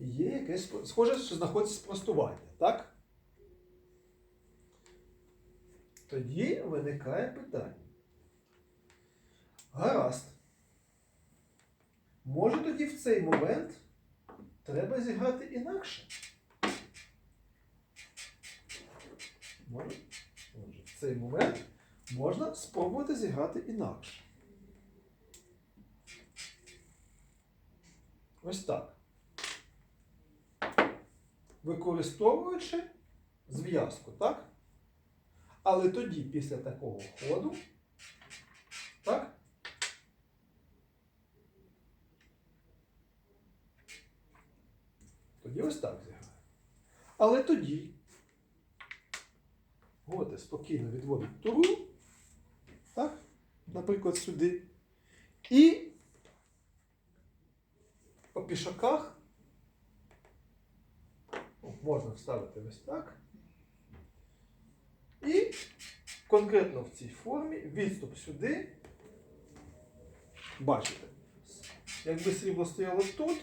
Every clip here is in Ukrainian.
є якесь схоже, що знаходиться спростування, так? Тоді виникає питання. Гаразд. Може тоді в цей момент треба зіграти інакше? Може? Отже, в цей момент можна спробувати зіграти інакше. Ось так. Використовуючи зв'язку, так? Але тоді, після такого ходу, так? Тоді ось так зіграю. Але тоді готи спокійно відводить туру, так? Наприклад, сюди. І по пішаках можна вставити ось так. І конкретно в цій формі відступ сюди. Бачите, якби срібло стояло тут,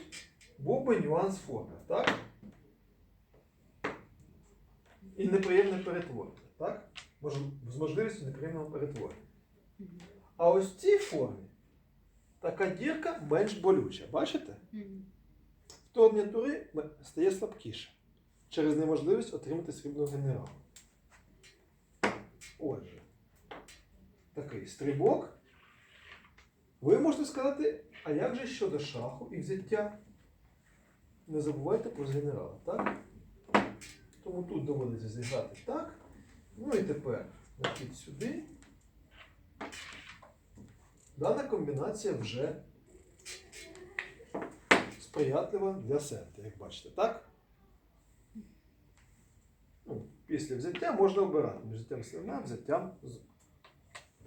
був би нюанс форми, так? І неприємне перетворення, так? З можливістю неприємного перетворення. А ось в цій формі така дірка менш болюча. Бачите? Вторгнення тури стає слабкіше через неможливість отримати срібного генерала. Отже, такий стрибок. Ви можете сказати, а як же щодо шаху і взяття? Не забувайте про генерала, так? Тому тут доводиться зіграти так. Ну і тепер нахід сюди. Дана комбінація вже сприятлива для серця, як бачите, так? Після взяття можна обирати між взяттям слона, взяттям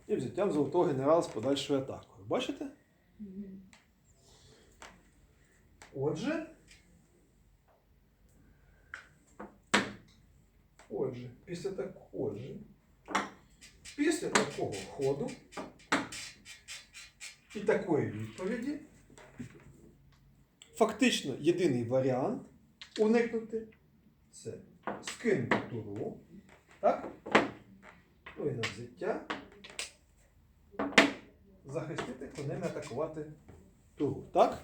і взяттям золотого генерала з подальшою атакою. Бачите? Отже. Отже, після так, отже, після такого ходу і такої відповіді фактично єдиний варіант уникнути це скинути туру, так? Ну і на взяття. Захистити конем атакувати туру, так?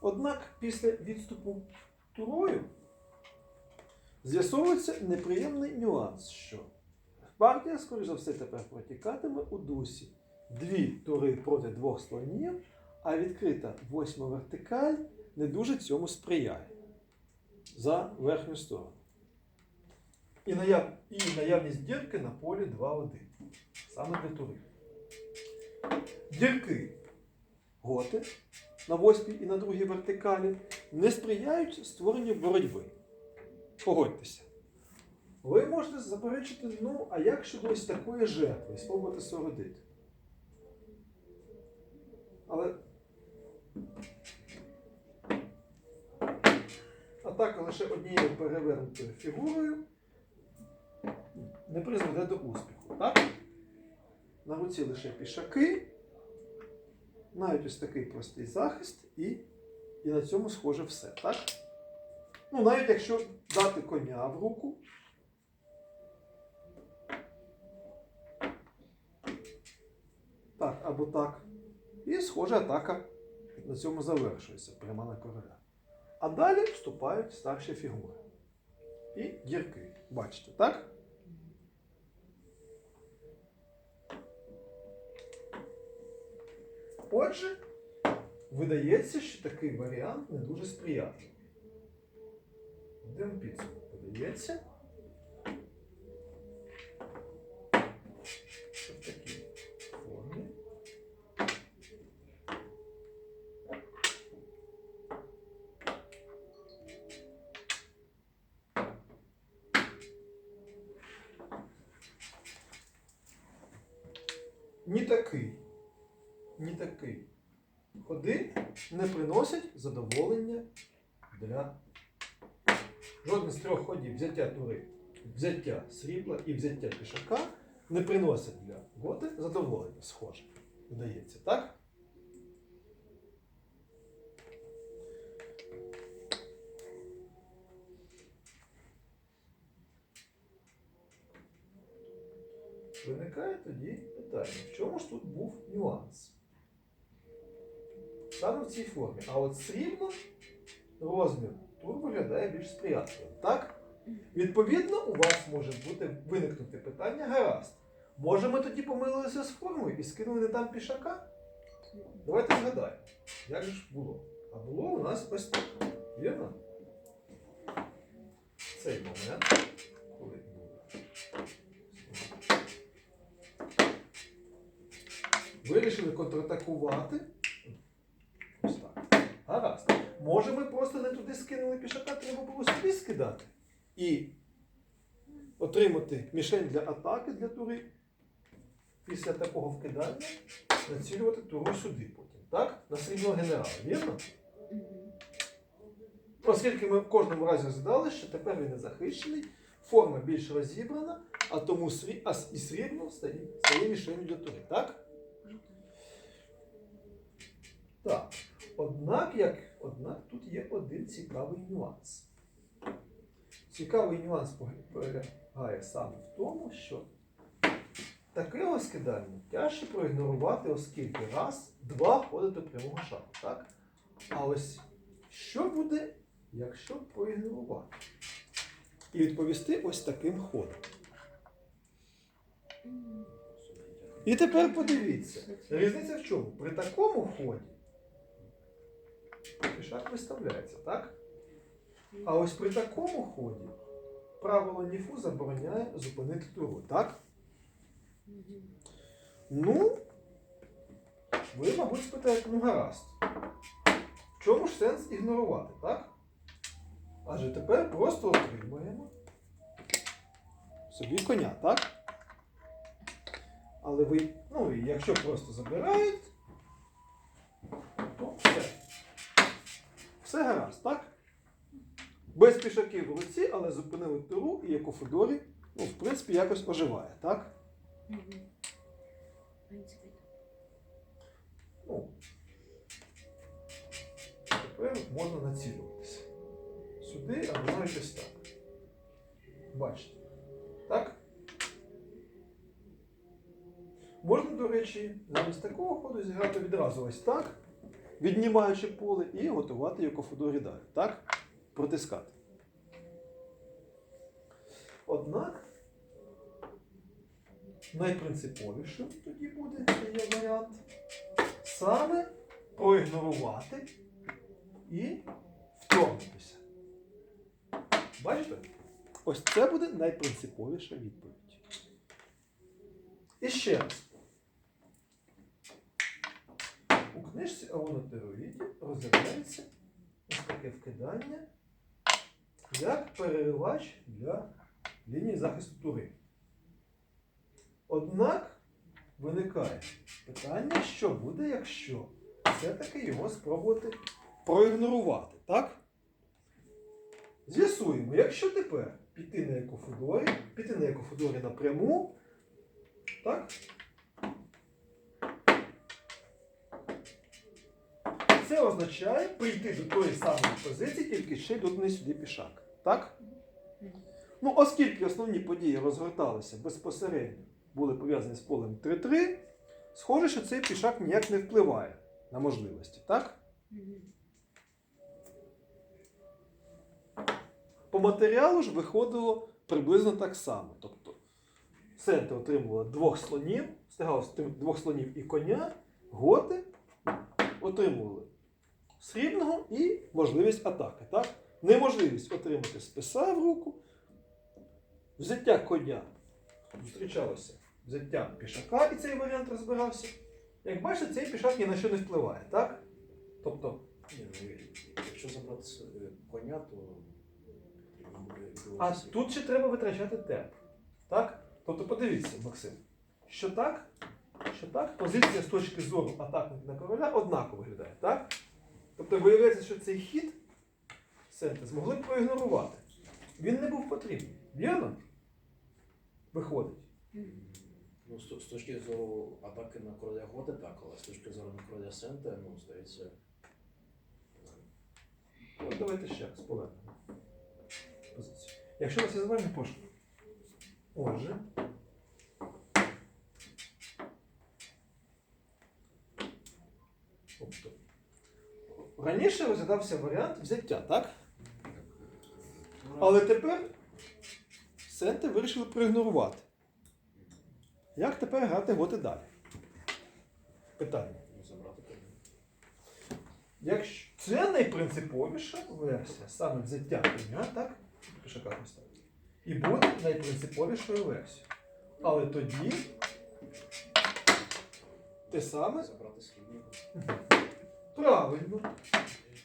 Однак після відступу турою з'ясовується неприємний нюанс, що партія, скоріш за все, тепер протікатиме у дусі дві тури проти двох слонів, а відкрита восьма вертикаль не дуже цьому сприяє за верхню сторону. І, наяв... і наявність дірки на полі 2-1. Саме для турів. Дірки готи на восьмій і на другій вертикалі не сприяють створенню боротьби. Погодьтеся. Ви можете заперечити, ну, а як щодо ось такої жертви спробувати сородити? Але атака лише однією перевернутою фігурою не призведе до успіху. Так? На руці лише пішаки, навіть ось такий простий захист, і, і на цьому схоже все. Так? Ну, навіть якщо дати коня в руку. Так, або так. І схоже атака на цьому завершується пряма на короля. А далі вступають старші фігури. І дірки. Бачите, так? Отже, видається, що такий варіант не дуже сприятливий. Йдемо підсумку. Видається. задоволення для жодне з трьох ходів взяття тури, взяття срібла і взяття пішака не приносить для готи задоволення, схоже. Вдається, так? Виникає тоді питання, в чому ж тут був нюанс? Саме в цій формі. А от срібно розмір тут виглядає більш сприятливим. Так? Відповідно, у вас може бути виникнути питання гаразд. Може, ми тоді помилилися з формою і скинули не там пішака? Давайте згадаємо, як же ж було. А було у нас ось так. Вірно? Цей момент, коли було. Вирішили контратакувати. Гаразд. Може, ми просто не туди скинули пішака, треба було сюди скидати. І отримати мішень для атаки для тури. Після такого вкидання націлювати туру сюди потім. Так? На срібного генерала, вірно? Оскільки ми в кожному разі згадали, що тепер він не захищений, форма більш розібрана, а тому срі... а і срібло стає, стає мішенью для тури. Так? Так. Однак, як, однак тут є один цікавий нюанс. Цікавий нюанс полягає саме в тому, що таке скидання тяжче проігнорувати, оскільки раз, два ходить до прямого шагу. Так? А ось що буде, якщо проігнорувати? І відповісти ось таким ходом. І тепер подивіться. Різниця в чому? При такому ході пішак виставляється, так? А ось при такому ході правило ніфу забороняє зупинити туру, так? Ну, ви, мабуть, спитаєте, ну гаразд. В чому ж сенс ігнорувати, так? Адже тепер просто отримуємо собі коня, так? Але ви, ну, якщо просто забирають, то все. Все гаразд, так? Без пішаків руці, але зупинили туру і як у Федорі, ну, в принципі, якось оживає, так? Ну, тепер можна націлюватися. Сюди або навіть ось так. Бачите? Так? Можна, до речі, замість такого ходу зіграти відразу ось так, віднімаючи поле, і готувати його Фудорі далі. Так? Протискати. Однак найпринциповішим тоді буде є варіант саме проігнорувати і вторгнутися. Бачите? Ось це буде найпринциповіша відповідь. І ще раз. У книжці Аонотероїдів розглядається ось таке вкидання як переривач для лінії захисту тури. Однак виникає питання, що буде, якщо все-таки його спробувати проігнорувати, так? З'ясуємо, якщо тепер піти на екофудорі, піти на екофудорі напряму, так? Це означає прийти до тої самої позиції, тільки ще доданий сюди пішак. Так? Ну, оскільки основні події розгорталися безпосередньо, були пов'язані з полем 3-3, схоже, що цей пішак ніяк не впливає на можливості, так? По матеріалу ж виходило приблизно так само. Тобто центр отримували двох слонів, встигав двох слонів і коня, готи отримували срібного і можливість атаки. Так? Неможливість отримати списа в руку, взяття коня зустрічалося взяття пішака, і цей варіант розбирався. Як бачите, цей пішак ні на що не впливає, так? Тобто, ну, якщо забрати е, коня, то а тут ще треба витрачати темп. Так? Тобто подивіться, Максим, що так, що так, позиція з точки зору атаки на короля однаково виглядає, так? Тобто виявляється, що цей хід Сенти змогли б проігнорувати. Він не був потрібний. Вірно? Виходить. Ну, з, з точки зору атаки на короля Готи, так, але з точки зору на короля Сента, ну, здається, От давайте ще раз повернемо позицію. Якщо вас я з вами прошу. Отже, Тобто, раніше розглядався варіант взяття, так? Але тепер Сенти вирішили проігнорувати. Як тепер грати готи далі? Питання. Якщо це найпринциповіша версія, саме взяття коня, так? І буде найпринциповішою версією. Але тоді те саме Забрати східнього. Правильно.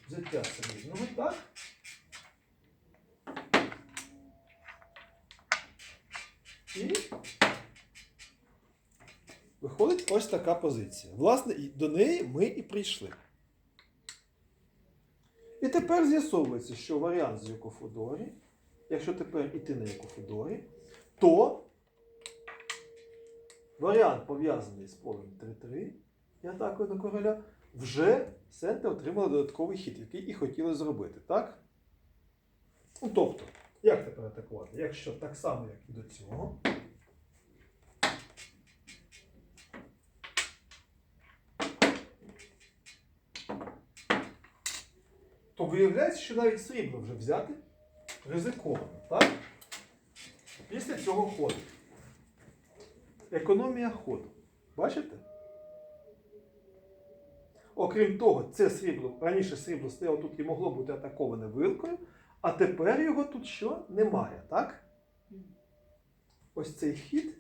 Взяття середнього, так? І виходить ось така позиція. Власне, до неї ми і прийшли. І тепер з'ясовується, що варіант з Юкофодорі, якщо тепер іти на Юкофодорі, то варіант пов'язаний з полем 3-3 і атакою на короля, вже Сенте отримали додатковий хід, який і хотіли зробити, так? Ну, тобто, як тепер атакувати? Якщо так само, як і до цього. То виявляється, що навіть срібло вже взяти ризиковано, так? Після цього ходу. Економія ходу. Бачите? Окрім того, це срібло, раніше срібло стояло тут і могло бути атаковане вилкою, а тепер його тут що? Немає, так? Ось цей хід,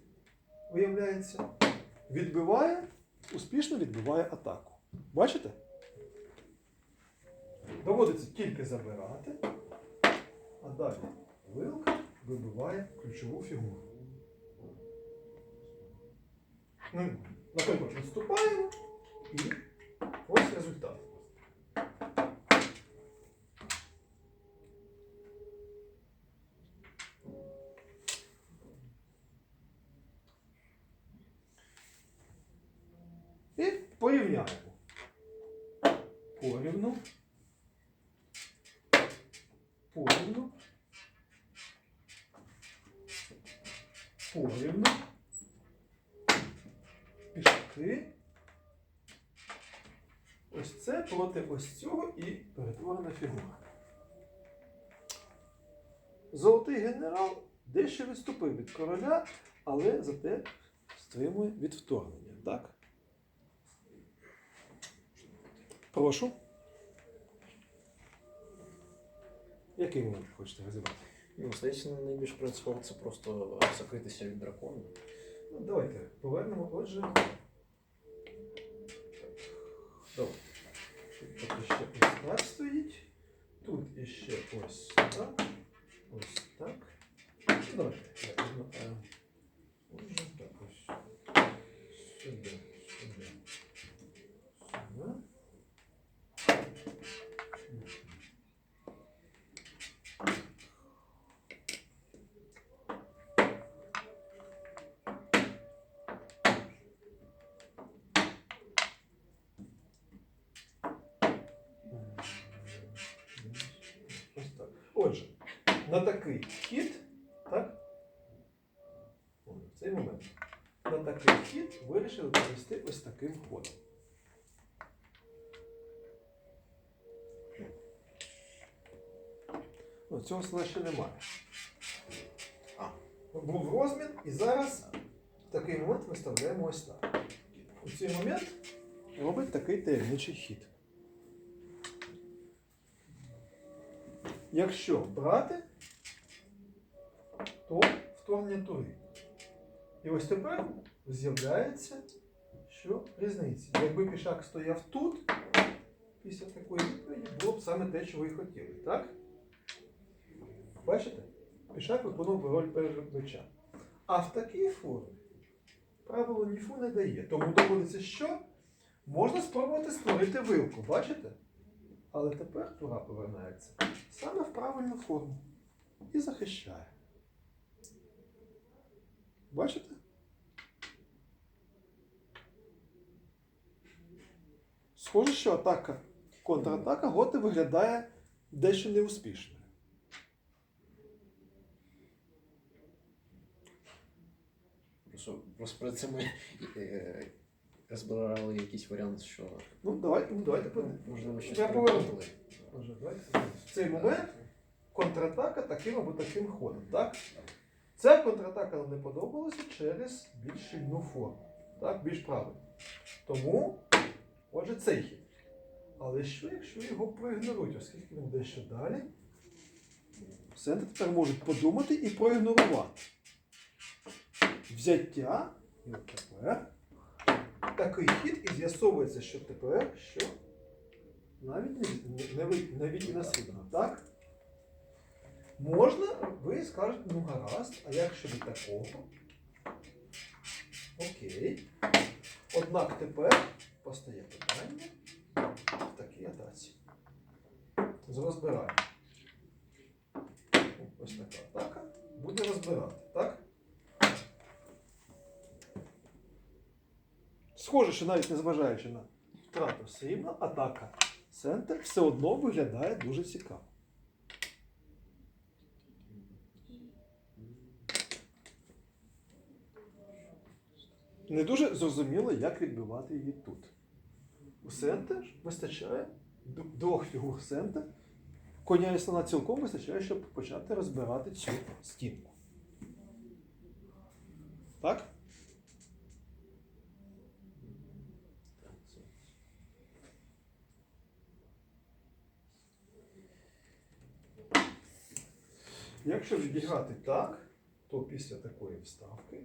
виявляється, відбиває, успішно відбиває атаку. Бачите? Доводиться тільки забирати, а далі вилка вибиває ключову фігуру. Ну, наприклад, відступаємо і ось результат. І порівняємо. Порівну. Порівну. Пішки. Ось це проти ось цього і перетворена фігура. Золотий генерал дещо відступив від короля, але зате стримує від вторгнення, так? Прошу. Який момент хочете розібрати? Ну, здається, найбільш принципово це просто закритися від дракона. Ну, давайте повернемо. Отже. Тут ще ось так стоїть. Тут іще ось так. Ось так. Ну, Давайте е, Отже, так ось. Сюди, сюди. Сюди. Ось так. Отже, на такий хід, так? О, в цей момент. На такий хід вирішили провести ось таким ходом. Ну, цього слова ще немає. А. Був розмін, і зараз в такий момент виставляємо ось так. У цей момент робить такий таємничий хід. Якщо брати, то вторгнення тури. І ось тепер з'являється, що різниця. Якби пішак стояв тут, після такої відповіді було б саме те, що ви хотіли, так? Бачите? Пішак виконував роль переглядача. А в такій формі правило ніфу не дає. Тому доводиться що? Можна спробувати створити вилку, бачите? Але тепер тура повернається саме в правильну форму і захищає. Бачите? Схоже, що атака, контратака Готи виглядає дещо неуспішною. Просто, просто перед цими е, розбирали якийсь варіант, що Ну, давай, ну, давайте подивимося. можливо щось Я поверну. переплутали. Може, давайте. В цей момент контратака таким або таким ходом, так? Ця контратака нам не подобалася через більш щільну форму, так? більш правильно. Тому, отже, цей хід. Але що, якщо його проігнорують, оскільки він дещо далі? Центр тепер можуть подумати і проігнорувати. Взяття, і тепер такий хід, і з'ясовується, що тепер що навіть не, навіть і наслідно, так? Можна, ви скажете, ну гаразд, а як щодо такого? Окей. Однак тепер постає питання в такій атаці. З розбирання. Ось така атака буде розбирати, так? Схоже, що навіть незважаючи на втрату все атака центр все одно виглядає дуже цікаво. Не дуже зрозуміло, як відбивати її тут. У центр вистачає двох фігур центр. Коня і цілком вистачає, щоб почати розбирати цю стінку. Так, Якщо відіграти так, то після такої вставки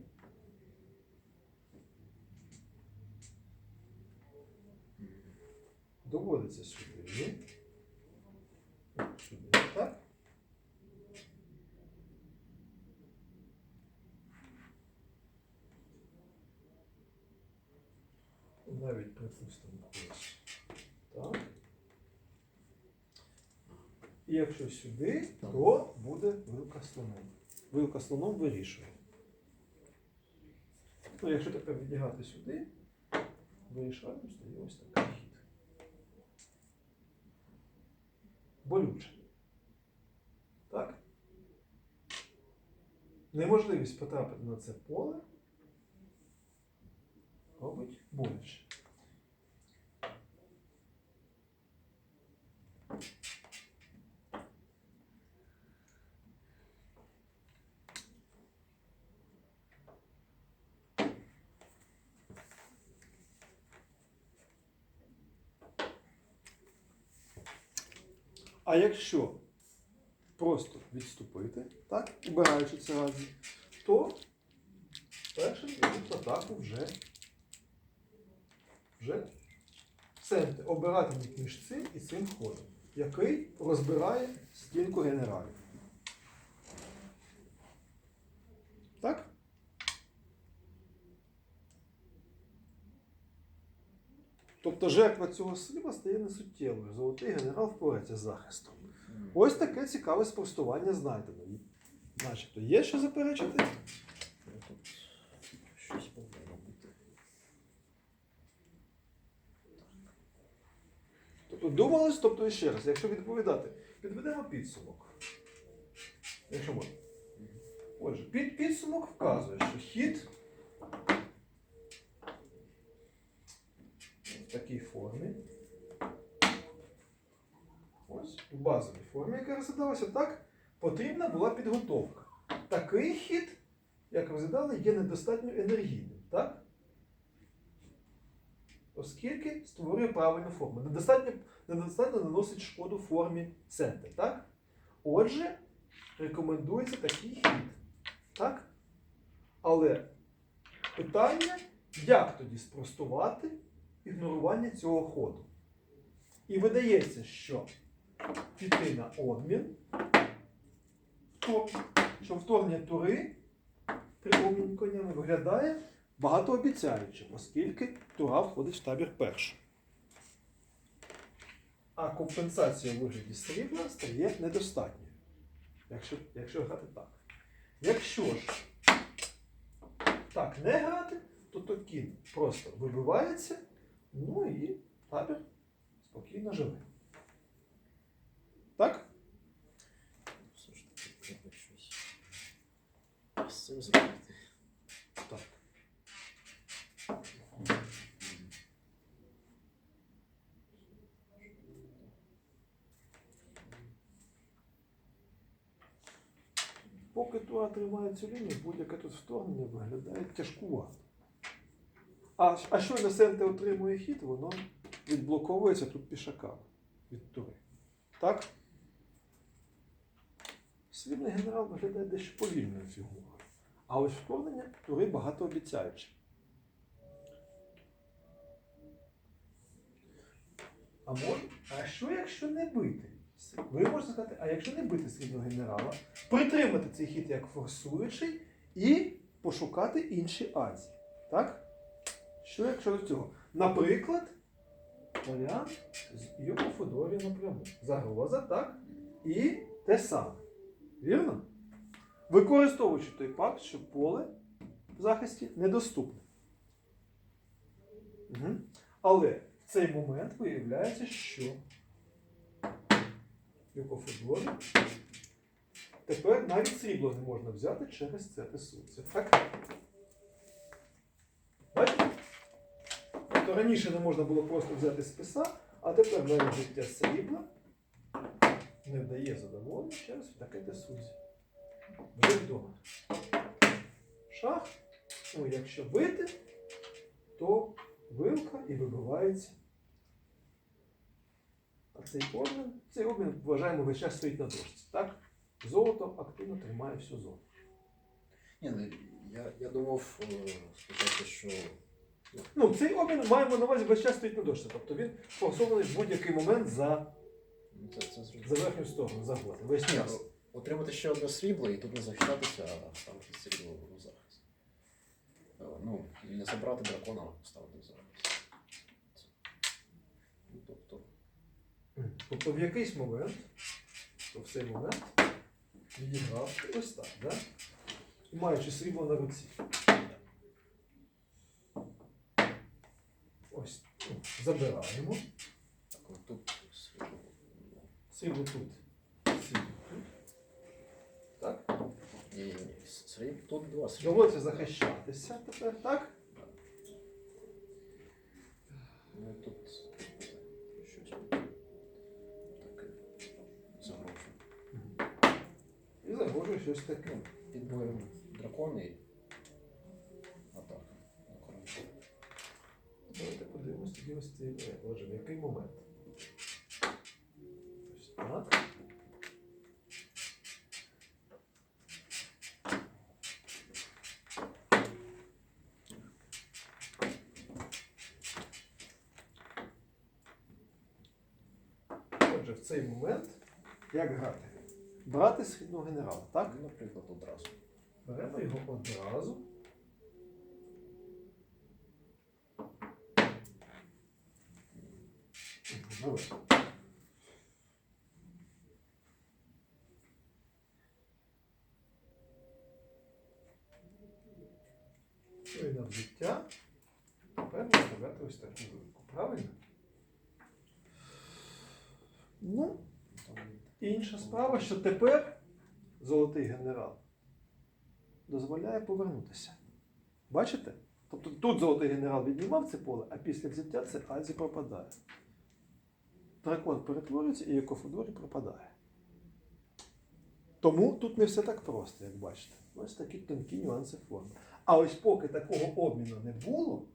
доводиться сюди. Сюди, так? Навіть припустимо ось так. І якщо сюди, то буде вилка слоном. Вилка слоном вирішує. Ну, якщо тепер відіграти сюди, вирішальним стає ось такий хід. Болюче. Так? Неможливість потрапити на це поле робить боляче. А якщо просто відступити, так, убираючи це разом, то першим йдуть в атаку вже, вже центр обиратимуть між цим і цим ходом, який розбирає стінку генералів. Так? Тобто жертва цього сліва стає несуттєвою. Золотий генерал впорається з захистом. Ось таке цікаве спростування знайдено. Начебто є що заперечити? Щось повинно бути. Тобто думалось, тобто ще раз, якщо відповідати, підведемо підсумок. Якщо можна. Отже, під, підсумок вказує, що хід в такій формі. Ось, у базовій формі, яка розглядалася, так, потрібна була підготовка. Такий хід, як розглядали, є недостатньо енергійним, так? Оскільки створює правильну форму. Недостатньо, недостатньо наносить шкоду формі центр, так? Отже, рекомендується такий хід. Так? Але питання, як тоді спростувати ігнорування цього ходу? І видається, що піти на обмін, втор- що вторгнення тури при обміні конями виглядає багатообіцяючим, оскільки тура входить в табір перший. А компенсація у вигляді срібла стає недостатньою, якщо, якщо грати так. Якщо ж так не грати, то то кінь просто вибивається, Ну і табір спокійно живе. Так? Все ж таки треба щось з цим зробити. Так. Поки туа тримає цю лінію, будь-яке тут вторгнення виглядає тяжкувато. А, а щойно Сенте отримує хід, воно відблоковується тут пішаками від тури. Так? Срібний генерал виглядає дещо повільною фігурою. А ось вторгнення тури багатообіцяюче. А, а що якщо не бити? Ви можете сказати, а якщо не бити срібного генерала, притримати цей хід як форсуючий і пошукати інші азії. Так? Що якщо цього? Наприклад, варіант з Юко Федорі напряму. Загроза, так? І те саме. Вірно? Використовуючи той факт, що поле в захисті недоступне. Угу. Але в цей момент виявляється, що Юко Федорі тепер навіть срібло не можна взяти через це тесується. Так? Бачите? Тобто раніше не можна було просто взяти списа, а тепер навіть життя срібла не дає задоволення через таке тесується. Вже вдома. Шах. Ну, якщо бити, то вилка і вибивається. А цей обмін, цей обмін, вважаємо, весь час стоїть на дошці. Так? Золото активно тримає всю зону. Ні, ну, я, я думав е, сказати, що Ну, цей обмін маємо на увазі весь час стоїть на дошці. Тобто він форсований в будь-який момент за, ну, це, це зрозуміло. за верхню сторону, за год. Весь Ні, час. ну, Отримати ще одне срібло і тут не захищатися, а ставити срібло у захист. Е, Ну, і не забрати дракона, а ставити в захист. Це- Ну, тобто, Тобто в якийсь момент, то в цей момент відіграв ось так, да? І маючи срібло на руці. Ось ну, забираємо. тут ну, тут. Так? Ні, ні, ні. Тут два срібла. Доводиться захищатися тепер, так? Ну, тут щось таке загрожує. І загрожує щось таке. Під боєм дракон тоді ось цей. Отже, в який момент? Ось так. Отже, в цей момент як грати? Брати східного генерала, так? Ну, Наприклад, одразу. Беремо його одразу. Ось. Ну і на взуття. Тепер виставляти ось таку вилку. Правильно? Ну, Інша справа, що тепер золотий генерал дозволяє повернутися. Бачите? Тобто тут золотий генерал віднімав це поле, а після взяття це Азі пропадає. Дракон перетворюється і Екофудорі пропадає. Тому тут не все так просто, як бачите. Ось такі тонкі нюанси форми. А ось поки такого обміну не було,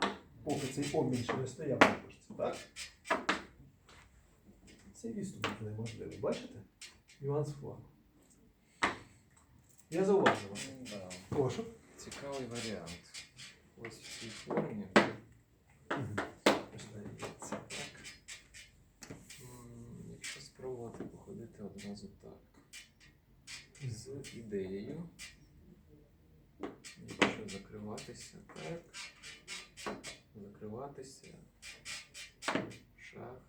поки цей обмін ще не стояв на дошці, так? Цей відступ неможливий. Бачите? Нюанс форми. Я зауважив вас. Да. Прошу. Цікавий варіант. Ось в цій формі. Ось Це так. М, Якщо спробувати походити одразу так. З ідеєю. Якщо закриватися так. Закриватися. Шах.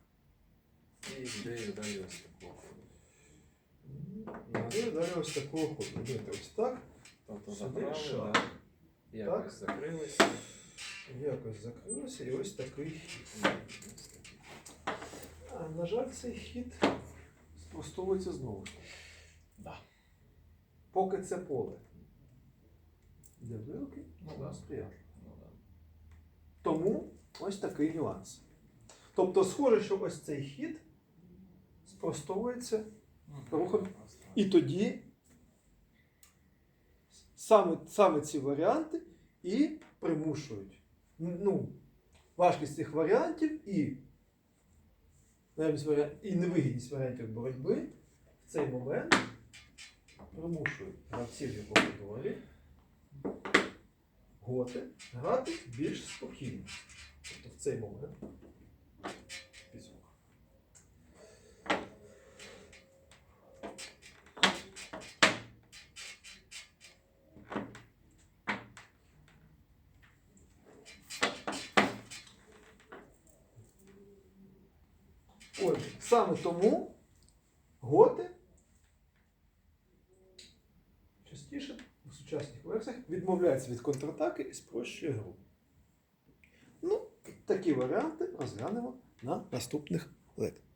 І ідею далі ось такого ходу. Надаю далі ось такого ходу. Дивіться, ось так. Тобто забрали, шах. да? якось закрилися. Якось закрилося і ось такий хід. На жаль, цей хід спростовується знову. Да. Поки це поле. Для вилки Ну, да. приятно. Ну, да. Тому ось такий нюанс. Тобто, схоже, що ось цей хід спростовується, Рухом. І тоді саме, саме ці варіанти і примушують. Ну, важкість цих варіантів і, наявність і невигідність варіантів боротьби в цей момент примушують гравців його коридорі готи грати більш спокійно. Тобто в цей момент. Підсумок. Отже, саме тому готи частіше в сучасних версіях відмовляються від контратаки і спрощує гру. Ну, такі варіанти розглянемо на наступних лекціях.